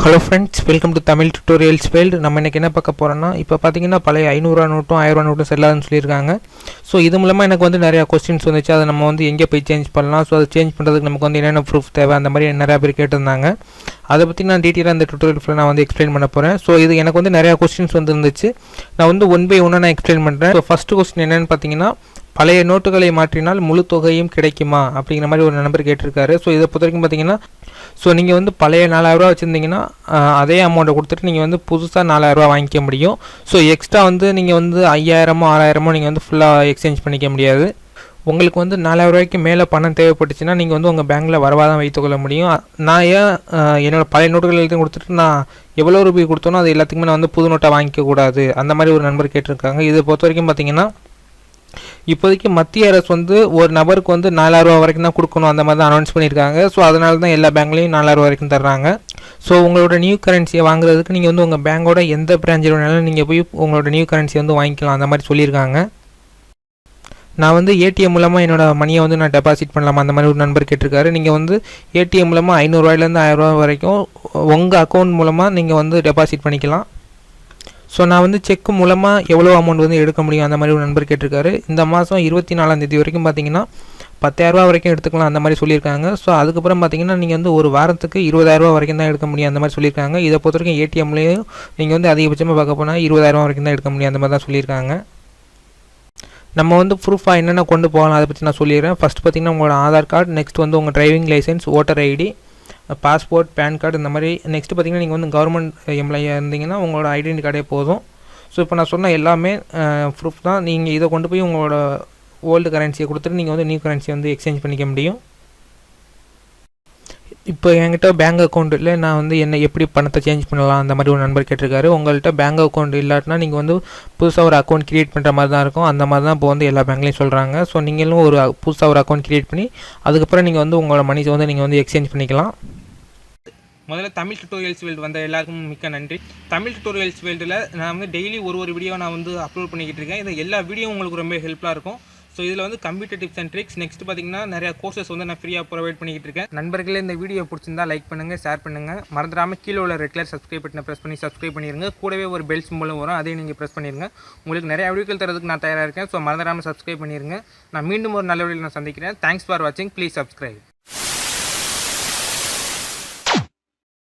Hello friends welcome to Tamil tutorials field நம்ம இன்றைக்கி என்ன பார்க்க போகிறோன்னா இப்போ பார்த்தீங்கன்னா பழைய ஐநூறுரூவா நோட்டும் ஆயிரரூவா நோட்டும் செல்லாதுன்னு சொல்லியிருக்காங்க. ஸோ இது மூலமாக எனக்கு வந்து நிறையா கொஸ்டின்ஸ் வந்துச்சு. அதை நம்ம வந்து எங்கே போய் சேஞ்ச் பண்ணலாம்? ஸோ அதை சேஞ்ச் பண்ணுறதுக்கு நமக்கு வந்து என்னென்ன ப்ரூஃப் தேவை? அந்த மாதிரி நிறையா பேர் கேட்டிருந்தாங்க. அதை பற்றி நான் டீட்டெயிலாக அந்த டுட்டோரியல் நான் வந்து எக்ஸ்பிளைன் பண்ண போகிறேன் ஸோ இது எனக்கு வந்து நிறையா கொஸ்டின்ஸ் வந்து இருந்துச்சு நான் வந்து ஒன் பை ஒன்னாக நான் எக்ஸ்பிளைன் பண்ணுறேன் ஸோ ஃபஸ்ட்டு கொஸ்டின் என்னென்னு பார்த்தீங்கன்னா பழைய நோட்டுகளை மாற்றினால் முழு தொகையும் கிடைக்குமா? அப்படிங்கிற மாதிரி ஒரு நண்பர் கேட்டிருக்காரு. ஸோ இதை பொறுத்த வரைக்கும் பார்த்தீங்கன்னா ஸோ நீங்கள் வந்து பழைய நாலாயிரரூவா வச்சுருந்தீங்கன்னா அதே அமௌண்ட்டை கொடுத்துட்டு நீங்கள் வந்து புதுசாக நாலாயிரரூவா வாங்கிக்க முடியும். ஸோ எக்ஸ்ட்ரா வந்து நீங்கள் வந்து ஐயாயிரமோ ஆறாயிரமோ நீங்கள் வந்து ஃபுல்லாக எக்ஸ்சேஞ்ச் பண்ணிக்க முடியாது. உங்களுக்கு வந்து நாலாயிரரூவாய்க்கு மேலே பணம் தேவைப்பட்டுச்சுன்னா நீங்கள் வந்து உங்கள் பேங்க்கில் வரவா தான் வைத்துக்கொள்ள முடியும். நான் ஏன் என்னோடய பழைய நோட்டுகள் எழுதி கொடுத்துட்டு நான் எவ்வளோ ரூபாய் கொடுத்தோனோ அது எல்லாத்துக்குமே நான் வந்து புது நோட்டை வாங்கிக்க கூடாது. அந்த மாதிரி ஒரு நண்பர் கேட்டிருக்காங்க. இதை பொறுத்த வரைக்கும் பார்த்தீங்கன்னா இப்போதைக்கு மத்திய அரசு வந்து ஒரு நபருக்கு வந்து நாலாயிரரூவா வரைக்கும் தான் கொடுக்கணும் அந்த மாதிரி தான் அனௌன்ஸ் பண்ணியிருக்காங்க. ஸோ அதனால தான் எல்லா பேங்க்லேயும் நாலாயிரரூவா வரைக்கும் தர்றாங்க. ஸோ உங்களோட நியூ கரன்சியை வாங்குறதுக்கு நீங்கள் வந்து உங்கள் பேங்கோட எந்த பிரான்ச்சில் வேணாலும் நீங்கள் போய் உங்களோட நியூ கரன்சியை வந்து வாங்கிக்கலாம் அந்த மாதிரி சொல்லியிருக்காங்க. நான் வந்து ஏடிஎம் மூலமாக என்னோடய மணியை வந்து நான் டெபாசிட் பண்ணலாமா? அந்த மாதிரி ஒரு நண்பர் கேட்டிருக்காரு. நீங்கள் வந்து ஏடிஎம் மூலமாக ஐநூறுரூவாயிலேருந்து ஆயிரரூவா வரைக்கும் உங்கள் அக்கௌண்ட் மூலமாக நீங்கள் வந்து டெபாசிட் பண்ணிக்கலாம். ஸோ நான் வந்து செக் மூலமாக எவ்வளோ அமௌண்ட் வந்து எடுக்க முடியும் அந்த மாதிரி ஒரு நண்பர் கேட்டிருக்காரு. இந்த மாதம் இருபத்தி நாலாந்தேதி வரைக்கும் பார்த்தீங்கன்னா பத்தாயிரரூபா வரைக்கும் எடுத்துக்கலாம் அந்த மாதிரி சொல்லியிருக்காங்க. ஸோ அதுக்கப்புறம் பார்த்தீங்கன்னா நீங்கள் வந்து ஒரு வாரத்துக்கு இருபதாயிரரூபா வரைக்கும் தான் எடுக்க முடியும் அந்த மாதிரி சொல்லியிருக்காங்க. இதை பொறுத்த வரைக்கும் ஏடிஎம்லேயும் நீங்கள் வந்து அதிகபட்சமாக பார்க்க போனால் இருபதாயிரரூபா வரைக்கும் தான் எடுக்க முடியும் அந்த மாதிரி தான் சொல்லியிருக்காங்க. நம்ம வந்து ப்ரூஃபாக என்னென்ன கொண்டு போகலாம் அதை பற்றி நான் சொல்லிடுறேன். ஃபஸ்ட் பார்த்தீங்கன்னா உங்களோட ஆதார் கார்டு நெக்ஸ்ட் வந்து உங்கள் driving licence voter ID passport PAN card இந்த மாதிரி நெக்ஸ்ட்டு பார்த்தீங்கன்னா நீங்கள் வந்து கவர்மெண்ட் எம்ப்ளாயாக இருந்தீங்கன்னா உங்களோட ஐடென்டி கார்டே போதும். ஸோ இப்போ நான் சொன்ன எல்லாமே ப்ரூஃப் தான். நீங்கள் இதை கொண்டு போய் உங்களோட ஓல்டு கரன்சியை கொடுத்துட்டு நீங்கள் வந்து நியூ கரன்சியை வந்து எக்ஸ்சேஞ்ச் பண்ணிக்க முடியும். இப்போ என்கிட்ட பேங்க் அக்கௌண்ட்டில் இல்லை நான் வந்து என்ன எப்படி பணத்தை சேஞ்ச் பண்ணலாம் அந்த மாதிரி ஒரு நண்பர் கேட்டிருக்காரு. உங்கள்கிட்ட பேங்க் அக்கௌண்ட் இல்லாட்டினா நீங்கள் வந்து புதுசாக ஒரு அக்கௌண்ட் க்ரியேட் பண்ணுற மாதிரி தான் இருக்கும். அந்த மாதிரி தான் இப்போ வந்து எல்லா பேங்க்லையும் சொல்கிறாங்க ஸோ நீங்களும் ஒரு புதுசாக ஒரு அக்கௌண்ட் க்ரியேட் பண்ணி அதுக்கப்புறம் நீங்கள் வந்து உங்களோட மணிஸை வந்து நீங்கள் வந்து எக்ஸ்சேஞ்ச் பண்ணிக்கலாம். முதல்ல தமிழ் டுட்டோரியல்ஸ் வேல்டு வந்த எல்லாருக்கும் மிக்க நன்றி. தமிழ் டுட்டோரியல்ஸ் வேல்டில் நான் வந்து டெய்லி ஒரு ஒரு வீடியோ நான் வந்து அப்லோட் பண்ணிக்கிட்டு இருக்கேன். இது எல்லா வீடியோ உங்களுக்கு ரொம்ப ஹெல்ப்ஃபுல்லாக இருக்கும். ஸோ இதில் வந்து computer tips and tricks next பார்த்தீங்கன்னா நிறையா கோர்சஸ் வந்து நான் ஃப்ரீயாக ப்ரொவைட் பண்ணிக்கிட்டு இருக்கேன். நண்பர்களே இந்த வீடியோ பிடிச்சிருந்தா லைக் பண்ணுங்கள் ஷேர் பண்ணுங்கள் மறந்துடாமல் கீழே உள்ள ரெகுலர் சப்ஸ்கிரைப் பட்டனை ப்ரெஸ் பண்ணி சப்ஸ்கிரைப் பண்ணிடுங்க கூடவே ஒரு பெல் சிம்பிளும் வரும். அதையும் நீங்கள் ப்ரெஸ் பண்ணிடுங்க உங்களுக்கு நிறைய வீடியோக்கள் தரதுக்கு நான் தயாராக இருக்கேன். ஸோ மறந்துடாமல் சப்ஸ்கிரைப் பண்ணிடுங்க நான் மீண்டும் ஒரு நல்ல வீடியோ நான் சந்திக்கிறேன். தேங்க்ஸ் ஃபார் வாட்சிங் ப்ளீஸ் சப்ஸ்கிரைப்